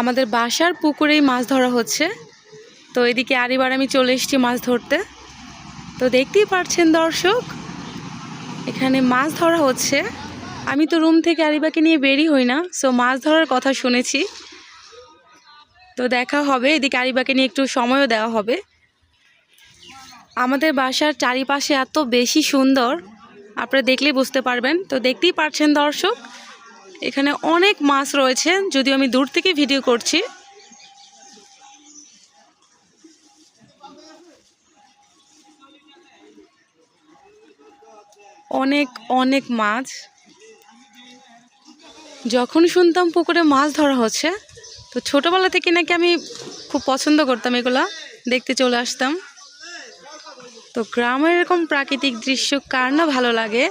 আমাদের বাসার পুকুরেই মাছ ধরা হচ্ছে। তো এদিকে আরিবার আমি চলে এসেছি মাছ ধরতে। তো দেখতেই পারছেন দর্শক, এখানে মাছ ধরা হচ্ছে। আমি তো রুম থেকে আরিবাকে নিয়ে বেরি হই না সো মাছ ধরার কথা শুনেছি। তো দেখা হবে, এদিকে আরিবাকে নিয়ে একটু সময়ও দেওয়া হবে। আমাদের বাসার চারিপাশে এত বেশি সুন্দর, আপনারা দেখলেই বুঝতে পারবেন। তো দেখতেই পারছেন দর্শক এখানে অনেক মাছ রয়েছে, যদিও আমি দূর থেকে ভিডিও করছি। অনেক অনেক মাছ। যখন শুনতাম পুকুরে মাছ ধরা হচ্ছে, তো ছোটোবেলা থেকে নাকি আমি খুব পছন্দ করতাম এগুলা, দেখতে চলে আসতাম। তো গ্রামের এরকম প্রাকৃতিক দৃশ্য কার না ভালো লাগে,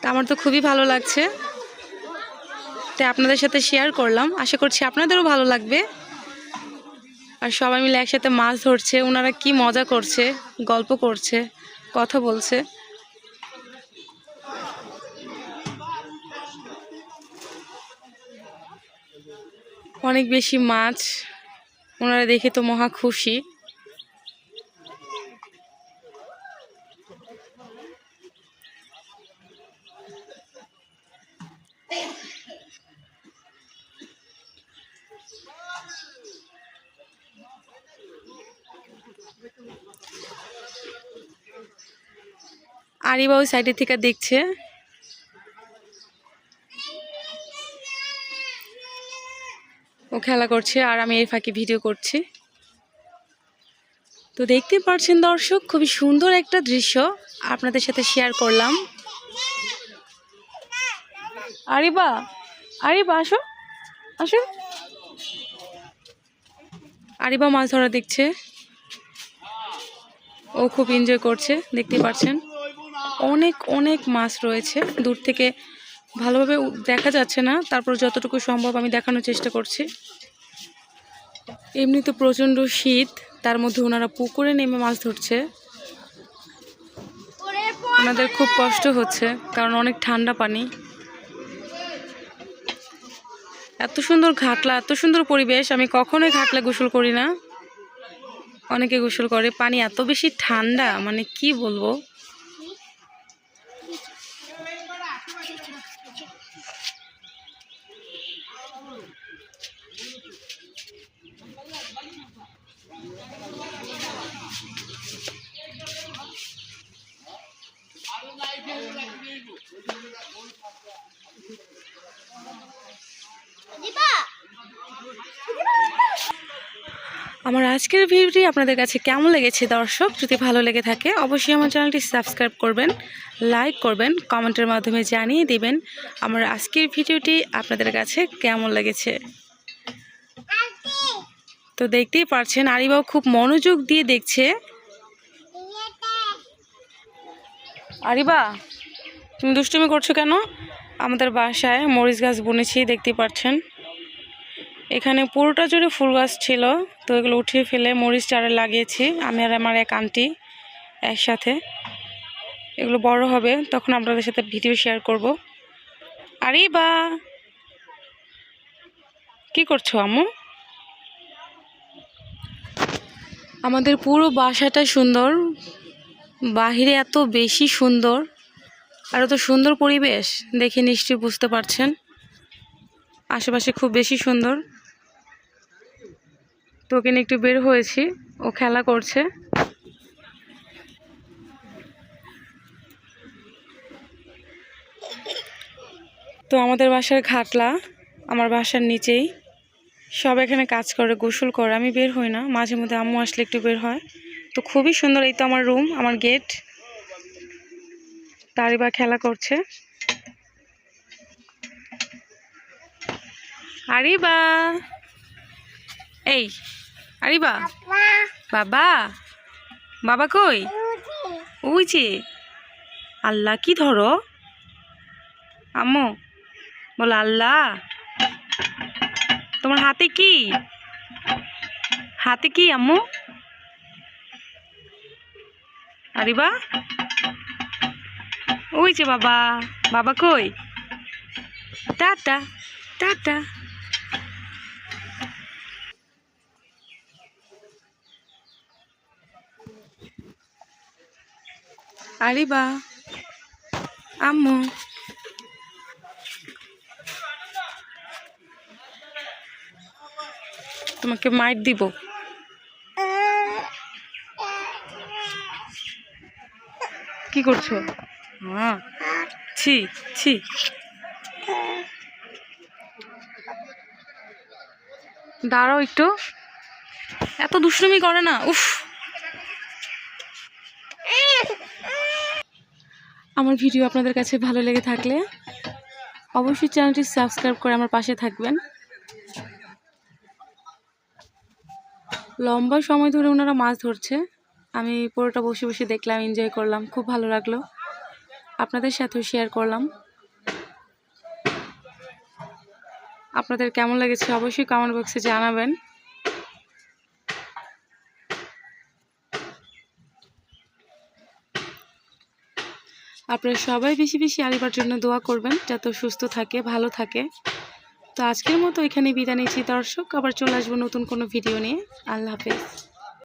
তা আমার তো খুবই ভালো লাগছে। তাই আপনাদের সাথে শেয়ার করলাম। আশা করছি আপনাদেরও ভালো লাগবে। আর সবাই মিলে একসাথে মাছ ধরছে ওনারা কি মজা করছে, গল্প করছে, কথা বলছে। অনেক বেশি মাছ ওনারা দেখে তো মহা খুশি। আরিবা ওই সাইডের থেকে দেখছে। ও খেলা করছে আর আমি এই ফাঁকে ভিডিও করছি। তো দেখতে পাচ্ছেন দর্শক, খুবই সুন্দর একটা দৃশ্য আপনাদের সাথে শেয়ার করলাম। আরিবা আরিবা, আসো আসো। আরিবা মাছ ধরা দেখছে। ও খুব এনজয় করছে, দেখতে পাচ্ছেন। অনেক অনেক মাছ রয়েছে। দূর থেকে ভালোভাবে দেখা যাচ্ছে না। তারপর যতটুকু সম্ভব আমি দেখানোর চেষ্টা করছি। এমনি তো প্রচণ্ড শীত, তার মধ্যে ওনারা পুকুরে নেমে মাছ ধরছে। ওনাদের খুব কষ্ট হচ্ছে, কারণ অনেক ঠান্ডা পানি। এত সুন্দর ঘাটলা, এত সুন্দর পরিবেশ, আমি কখনোই ঘাটলা গোসল করি না। অনেকে গোসল করে পানি এত বেশি ঠান্ডা মানে কি বলব? আমার আজকের ভিডিওটি আপনাদের কাছে কেমন লেগেছে দর্শক? যদি ভালো লেগে থাকে, অবশ্যই আমার চ্যানেলটি সাবস্ক্রাইব করবেন, লাইক করবেন, কমেন্টের মাধ্যমে জানিয়ে দিবেন আমার আজকের ভিডিওটি আপনাদের কাছে কেমন লেগেছে। তো দেখতেই পারছেন আরিবাও খুব মনোযোগ দিয়ে দেখছে। আরিবা, তুমি দুষ্টুমি করছ কেন? আমাদের বাসায় মরিচ গাছ বুনেছি, দেখতেই পাচ্ছেন এখানে পুরোটা জুড়ে ফুল গাছ ছিল, তো এগুলো উঠিয়ে ফেলে মরিচ চারা লাগিয়েছি, আমি আর আমার এক আন্টি একসাথে। এগুলো বড় হবে, তখন আপনাদের সাথে ভিডিও শেয়ার করব। আরে বা! কি করছ, আম্মু? আমাদের পুরো বাসাটা সুন্দর, বাহিরে এত বেশি সুন্দর, আর এত সুন্দর পরিবেশ, দেখে নিশ্চয়ই বুঝতে পারছেন। আশেপাশে খুব বেশি সুন্দর। তো নিয়ে একটু বের হয়েছি। ও খেলা করছে। তো আমাদের বাসার ঘাটলা আমার বাসার নিচেই। সব এখানে কাজ করে, গোসল করে। আমি বের হই না, মাঝে মধ্যে আম্মু আসলে একটু বের হয়। তো খুবই সুন্দর এই তো আমার রুম, আমার গেট। তারই বা খেলা করছে। আরে বা এই আরিবা? বাবা? বাবা কই? ওই যে আল্লাহ, কি ধরো? আম্মু, বলো আল্লাহ। তোমার হাতে কি? হাতে কি, আম্মু? আরিবা? ওই যে বাবা। বাবা কই? Tata tata. আরিবা আম্মু। তোমাকে মাইট দিব। কি করছ? হ্যাঁ ছি ছি। দাঁড়াও একটু। এত দুষ্টুমি করে না, উফ। আমার ভিডিও আপনাদের কাছে ভালো লেগে থাকলে অবশ্যই চ্যানেলটি সাবস্ক্রাইব করে আমার পাশে থাকবেন। লম্বা সময় ধরে ওনারা মাছ ধরছে। আমি পুরোটা বসে বসে দেখলাম এনজয় করলাম, খুব ভালো লাগল। আপনাদের সাথেও শেয়ার করলাম। আপনাদের কেমন লেগেছে অবশ্যই কমেন্ট বক্সে জানাবেন। আপনারা সবাই বেশি বেশি আলিবার জন্য দোয়া করবেন, যাতে সুস্থ থাকে, ভালো থাকে। তো আজকের মতো এখানে বিদায় নিচ্ছি দর্শক, আবার চলে আসব নতুন কোনো ভিডিও নিয়ে। আল্লাহ হাফেজ।